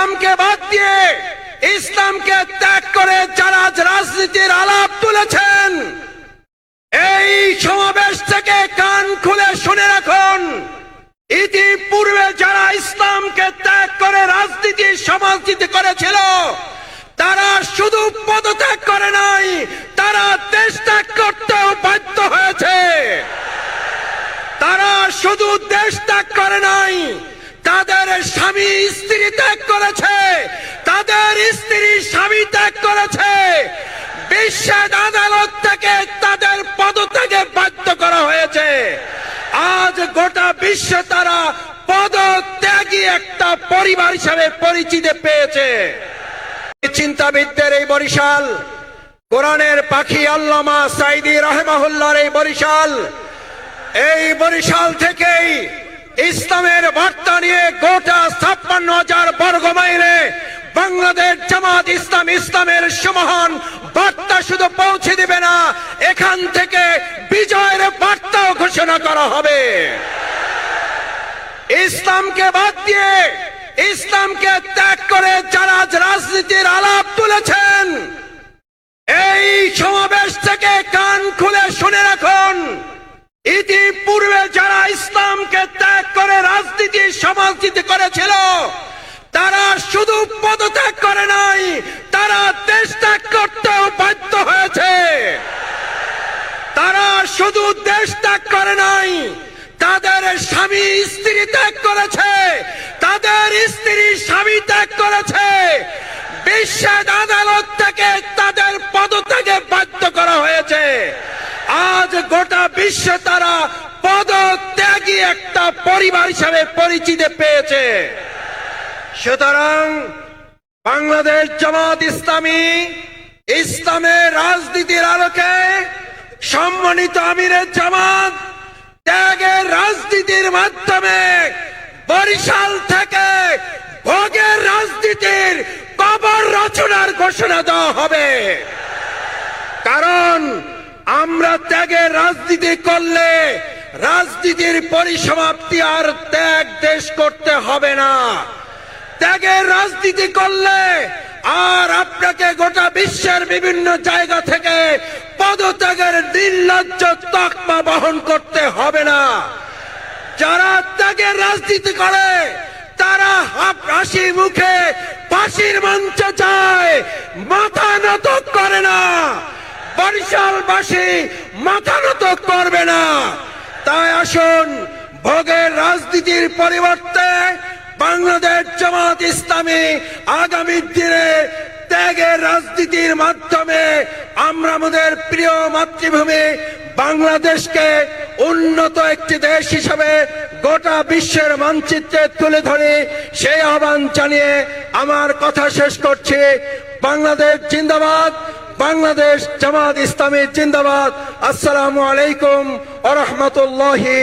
ইসলামকে বাদ দিয়ে ইসলামকে ত্যাগ করে যারা রাজনীতির আলাপ তুলেছেন, এই সমাবেশ থেকে কান খুলে শুনে রাখুন, ইতিপূর্বে যারা ইসলামকে ত্যাগ করে রাজনীতি সমাজনীতি করেছিল, তারা শুধু পদত্যাগ করে নাই, তারা দেশ ত্যাগ করতেও বাধ্য হয়েছে। তারা শুধু দেশ ত্যাগ করে নাই তাদের স্বামী স্ত্রী ত্যাগ করেছে। তাদের স্ত্রী স্বামী ত্যাগ করেছে। বিশ্বের আদালত থেকে তাদের পদত্যাগে বাধ্য করা হয়েছে। আজ গোটা বিশ্বে তারা পদত্যাগী একটা পরিবার হিসাবে পরিচিতি পেয়েছে। চিন্তাবিদদের এই বরিশাল, কোরআনের পাখি আল্লামা সাইদি রহমাহুল্লার এই বরিশাল এই বরিশাল থেকেই ইসলামের বার্তা নিয়ে গোটা ছাপ্পান্ন হাজার বর্গ মাইলে বাংলাদেশ জামাত ইসলাম ইসলামের সমহান বার্তা শুধু পৌঁছে দিবে না, এখান থেকে বিজয়ের বার্তাও ঘোষণা করা হবে। ইসলামকে বাদ দিয়ে ইসলামকে ত্যাগ করে যারা রাজনীতির আলাপ তুলেছেন, এই সমাবেশ থেকে কান খুলে শুনে রাখুন। ইতিপূর্বে যারা ইসলামকে ত্যাগ করে রাজনীতি সমাজনীতি করেছিল, তারা শুধু পদত্যাগ করে নাই, তারা দেশ ত্যাগ করতেও বাধ্য হয়েছে। তারা শুধু দেশ ত্যাগ করে নাই, তাদের স্বামী স্ত্রী ত্যাগ করেছে, তাদের স্ত্রী স্বামী ত্যাগ করেছে। বিশ্বের আদালত থেকে তাদের পদত্যাগে বাধ্য করা হয়েছে। আজ গোটা বিশ্বে তারা পদত্যাগী একটা পরিবার হিসাবে পরিচিতি পেয়েছে। সুতরাং বাংলাদেশ জামাত ইসলামী ইসলামের রাজনীতির আলোকে সম্মানিত আমিরের জামাত ত্যাগের রাজনীতির মাধ্যমে বরিশাল থেকে ভোগের রাজনীতির কবর রচনার ঘোষণা দেওয়া হবে। কারণ আমরা ত্যাগের রাজনীতি করলে রাজনীতির পরিসমাপ্তি আর ত্যাগ দেশ করতে হবে না। ত্যাগের রাজনীতি করলে আর আপনাকে গোটা বিশ্বের বিভিন্ন জায়গা থেকে পদত্যাগের নির্লজ্জ তকমা বহন করতে হবে না। যারা ত্যাগের রাজনীতি করে, তারা হাসি মুখে ফাঁসির মঞ্চে চায় মাথা নত করে না। বরিশালবাসী মাথা নত করবে না। তাই আসুন ভোগের রাজনীতির পরিবর্তে বাংলাদেশ জামাত ইসলামী আগামী দিনে ত্যাগের রাজনীতির মাধ্যমে আমরা আমাদের প্রিয় মাতৃভূমি বাংলাদেশকে উন্নত একটি দেশ হিসাবে গোটা বিশ্বের মানচিত্রে তুলে ধরে সেই আহ্বান জানিয়ে আমার কথা শেষ করছি। বাংলাদেশ জিন্দাবাদ। বাংলাদেশ জামাত ইসলামী জিন্দাবাদ। আসসালামু আলাইকুম আ রহমতুল্লাহি